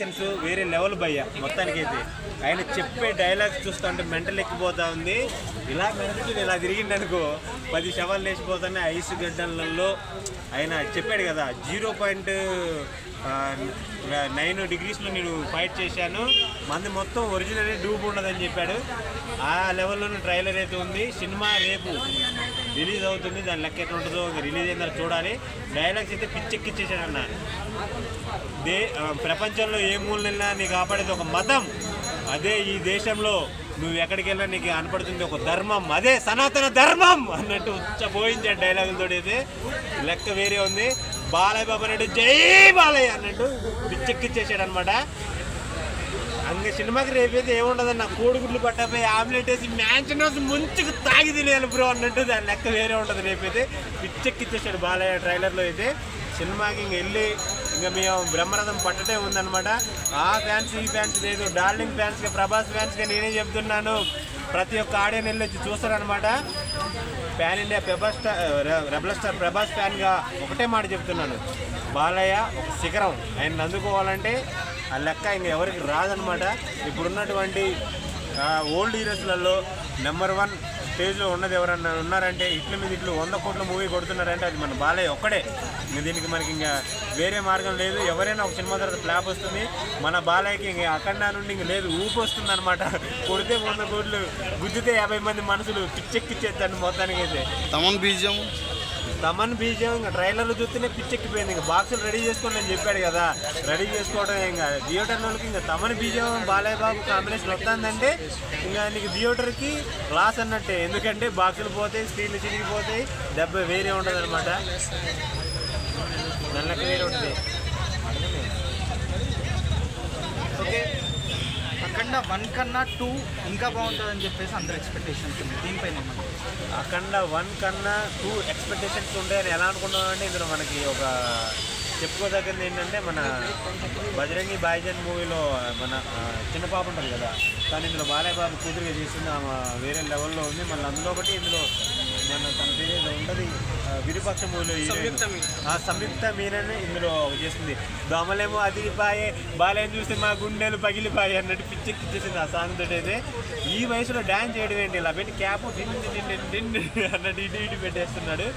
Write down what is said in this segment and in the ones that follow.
Actions వేరే level భయ్య మొత్తానికి అయితే ఆయన చెప్పే డైలాగ్స్ చూస్తుంటే మెంటల్ ఎక్కిపోతా ఉంది. ఇలా మెరుగుతుంది ఇలా తిరిగింది అనుకో పది శవాలు లేచిపోతానే ఐస్ గడ్డలలో ఆయన చెప్పాడు కదా జీరో పాయింట్ నైన్ డిగ్రీస్లో నేను ఫైట్ చేశాను. మంది మొత్తం ఒరిజినల్ డూబ్ ఉండదని చెప్పాడు. ఆ లెవెల్లోనే ట్రైలర్ అయితే ఉంది. సినిమా రేపు. రిలీజ్ అవుతుంది దాని లెక్క ఎట్లా ఉంటుందో రిలీజ్ అయిందో చూడాలి. డైలాగ్స్ అయితే పిచ్చెక్కిచ్చేసాడు అన్న దే ప్రపంచంలో ఏ మూలనైనా నీకు కాపాడేది ఒక మతం. అదే ఈ దేశంలో నువ్వు ఎక్కడికి వెళ్ళినా నీకు కనపడుతుంది ఒక ధర్మం. అదే సనాతన ధర్మం అన్నట్టు ఉచ్చబోయించాడు డైలాగులతో అయితే లెక్క వేరే ఉంది. బాలయ్య బాబా అన్నట్టు జై బాలయ్య అన్నట్టు పిచ్చెక్కిచ్చేసాడు అనమాట అంగ సినిమాకి రేపేది ఏముండదన్న కోడిగుడ్లు పట్టపోయి ఆమ్లెట్ వేసి మ్యాన్షన్ హౌస్ ముంచుకు తాగి తినేయాలి బ్రో అన్నట్టు దాని లెక్క వేరే ఉండదు రేపైతే పిచ్చెక్కిచ్చేసాడు బాలయ్య ట్రైలర్లో అయితే. సినిమాకి ఇంక వెళ్ళి ఇంకా మేము బ్రహ్మరథం పట్టటే ఉందన్నమాట. ఆ ఫ్యాన్స్ ఈ ఫ్యాన్స్ లేదు. డార్లింగ్ ఫ్యాన్స్గా ప్రభాస్ ఫ్యాన్స్గా నేనే చెప్తున్నాను. ప్రతి ఒక్క ఆడియన్ వెళ్ళి వచ్చి చూస్తారనమాట pan India Prabhas star rebel star Prabhas ఫ్యాన్గా ఒకటే మాట చెప్తున్నాను. బాలయ్య ఒక శిఖరం. ఆయన అందుకోవాలంటే ఆ లెక్క ఇంకా ఎవరికి రాదనమాట. ఇప్పుడున్నటువంటి ఓల్డ్ హీరోస్లలో నెంబర్ వన్ స్టేజ్లో ఉన్నది ఎవరన్నా ఉన్నారంటే ఇట్ల మీద ఇట్లు వంద కోట్ల మూవీ కొడుతున్నారంటే అది మన బాలయ్య ఒక్కడే. దీనికి మనకి ఇంకా వేరే మార్గం లేదు. ఎవరైనా ఒక సినిమా తర్వాత ఫ్లాప్ వస్తుంది. మన బాలయ్యకి ఇంక అఖండ నుండి ఇంక లేదు. ఊపు వస్తుంది అనమాట కొడితే వంద కోట్లు గుద్దితే యాభై మంది మనుషులు పిచ్చెక్కిచ్చేస్తాను మొత్తానికి అయితే తమన్ బీజం తమన్ బీజం ఇంకా ట్రైలర్లు చూస్తేనే పిచ్చెక్కిపోయింది ఇంకా బాక్సులు రెడీ చేసుకోండి అని చెప్పాడు కదా. రెడీ చేసుకోవడం ఇంకా. థియేటర్ వాళ్ళకి ఇంకా తమన్ బీజం బాలయ్య బాబు కాంబినేషన్ వస్తుందంటే ఇంకా నీకు థియేటర్కి లాస్ అన్నట్టే. ఎందుకంటే బాక్సులు పోతాయి స్క్రీన్లు చిరిగిపోతాయి దెబ్బ వేరే ఉంటుంది అనమాట నల్లకి వేరే ఉంటుంది. అఖండ వన్ కన్నా టూ ఇంకా బాగుంటుందని చెప్పేసి అందరు ఎక్స్పెక్టేషన్స్ ఉంది. దీనిపైన అఖండ వన్ కన్నా టూ ఎక్స్పెక్టేషన్స్ ఉంటాయని ఎలా అనుకున్నాం అంటే ఇందులో మనకి ఒక చెప్పుకోదగ్గరది ఏంటంటే మన బజరంగి బాయిజన్ మూవీలో మన చిన్నపాప చిన్న పాప ఉంటుంది కదా కానీ ఇందులో బాలయ్య బాబు కూతురుగా చేసింది ఆమె వేరే లెవెల్లో ఉంది. మళ్ళీ అందులో ఒకటి ఇందులో మన తన పేరు ఏదో ఉండదు. ఆ, విరూపాక్ష. ఆ సంయుక్త మీనని ఇందులో చేసింది దోమలేమో అదిరిపాయే బాలయ్య చూస్తే మా గుండెలు పగిలిపాయి అన్నట్టు పిచ్చెక్కిచ్చేసింది ఆ సాంగ్ తోటి అయితే ఈ వయసులో డ్యాన్స్ చేయడం ఏంటి? ఇలా పెట్టి క్యాప్ అన్నట్టు ఇటు ఇటు పెట్టేస్తున్నాడు.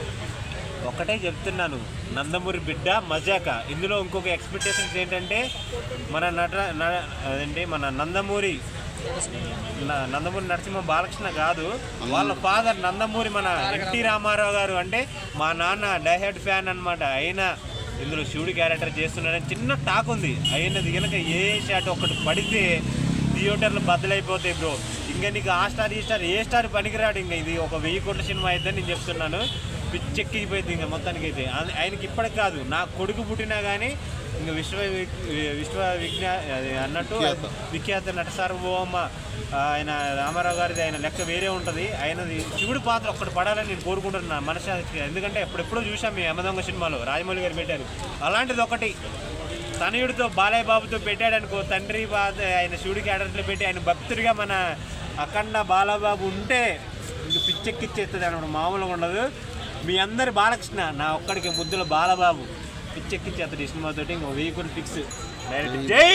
ఒకటే చెప్తున్నాను నందమూరి బిడ్డ మజాక. ఇందులో ఇంకొక ఎక్స్పెక్టేషన్స్ ఏంటంటే మన నట అదేంటి? మన నందమూరి నందమూరి నరసింహ బాలకృష్ణ కాదు. వాళ్ళ ఫాదర్ నందమూరి మన ఎన్టీ రామారావు గారు అంటే మా నాన్న డైహెడ్ ఫ్యాన్ అనమాట అయినా ఇందులో శివుడి క్యారెక్టర్ చేస్తున్నాడని చిన్న టాక్ ఉంది. అయినది కనుక ఏ షాట్ ఒకటి పడితే థియేటర్లు బద్దలైపోతాయి బ్రో. ఇంకా నీకు ఆ స్టార్ ఈ స్టార్ ఏ స్టార్ పనికిరాడు ఇంకా? ఇది ఒక వెయ్యి కోట్ల సినిమా అయిద్దని నేను చెప్తున్నాను. పిచ్చెక్కిపోయింది ఇంకా మొత్తానికి అయితే ఆయనకి ఇప్పటికి కాదు. నా కొడుకు పుట్టినా కానీ ఇంకా విశ్వ విశ్వ విజ్ఞా అది అన్నట్టు విఖ్యాత. నట సార్వభౌమ ఆయన రామారావు గారిది ఆయన లెక్క వేరే ఉంటుంది. ఆయనది శివుడి పాత్ర ఒక్కటి పడాలని నేను కోరుకుంటున్నాను మనసాక్షిగా ఎందుకంటే ఎప్పుడెప్పుడో చూసాం మీ అమ్మదొంగ సినిమాలో రాజమౌళి గారు పెట్టారు. అలాంటిది ఒకటి తనయుడితో బాలయ్య బాబుతో పెట్టాడనుకో తండ్రి బాధ ఆయన శివుడి క్యారెక్టర్లో పెట్టి ఆయన భక్తుడిగా మన అఖండ బాలబాబు ఉంటే ఇంక పిచ్చెక్కిచ్చేస్తుంది అనమాట మామూలుగా ఉండదు. మీ అందరి బాలకృష్ణ నా ఒక్కడికి ముద్దుల బాలబాబు పిచ్చెక్కిచ్చేస్తాడు ఈ సినిమాతోటి ఇంకో వెయ్యి కొన్ని ఫిక్స్ డైరెక్ట్ జై